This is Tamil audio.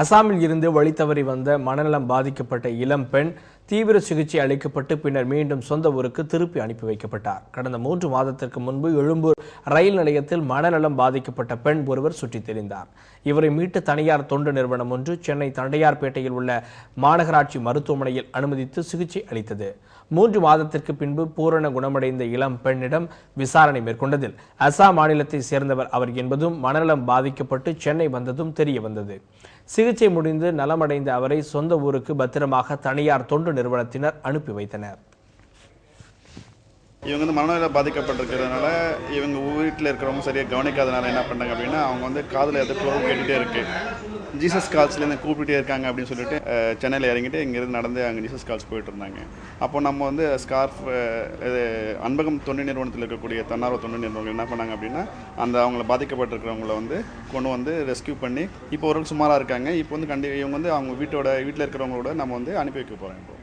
அசாமில் இருந்து வழி தவறி வந்த மனநலம் பாதிக்கப்பட்ட இளம் பெண் தீவிர சிகிச்சை அளிக்கப்பட்டு பின்னர் மீண்டும் சொந்த ஊருக்கு திருப்பி அனுப்பி வைக்கப்பட்டார். கடந்த மூன்று மாதத்திற்கு முன்பு எழும்பூர் ரயில் நிலையத்தில் மனநலம் பாதிக்கப்பட்ட பெண் ஒருவர் சுற்றித் தெரிந்தார். இவரை மீட்டு தனியார் தொண்டு நிறுவனம் ஒன்று சென்னை தண்டையார்பேட்டையில் உள்ள மாநகராட்சி மருத்துவமனையில் அனுமதித்து சிகிச்சை அளித்தது. மூன்று மாதத்திற்கு பின்பு பூரண குணமடைந்த இளம் பெண்ணிடம் விசாரணை மேற்கொண்டதில் அசாம் மாநிலத்தை சேர்ந்தவர் அவர் என்பதும் மனநலம் பாதிக்கப்பட்டு சென்னை வந்ததும் தெரிய வந்தது. சிகிச்சை முடிந்து நலமடைந்த அவரை சொந்த ஊருக்கு பத்திரமாக தனியார் தொண்டு நிறுவனத்தினர் அனுப்பி வைத்தனர். இவங்க வந்து மனநிலை பாதிக்கப்பட்டிருக்கிறதுனால இவங்க வீட்டில் இருக்கிறவங்க சரியாக கவனிக்காதனால என்ன பண்ணாங்க அப்படின்னா அவங்க வந்து காதில் எது குரல் கேட்டுகிட்டே இருக்கு. ஜீசஸ் கால்ஸ்லேருந்து கூப்பிட்டுட்டே இருக்காங்க அப்படின்னு சொல்லிட்டு சென்னையில் இறங்கிட்டு இங்கேருந்து நடந்து அங்கே ஜீசஸ் கால்ஸ் போயிட்டு இருந்தாங்க. அப்போ நம்ம வந்து ஸ்கார்ஃப் இது அன்பகம் தொண்டு நிறுவனத்தில் இருக்கக்கூடிய தன்னார்வ தொண்டு நிறுவனங்கள் என்ன பண்ணாங்க அப்படின்னா அந்த அவங்கள பாதிக்கப்பட்டிருக்கிறவங்கள வந்து கொண்டு வந்து ரெஸ்க்யூ பண்ணி இப்போ ஒரு சுமாராக இருக்காங்க. இப்போ வந்து கண்டி இவங்க வந்து அவங்க வீட்டோட வீட்டில் இருக்கிறவங்களோட நம்ம வந்து அனுப்பி வைக்க போகிறோம் இப்போ.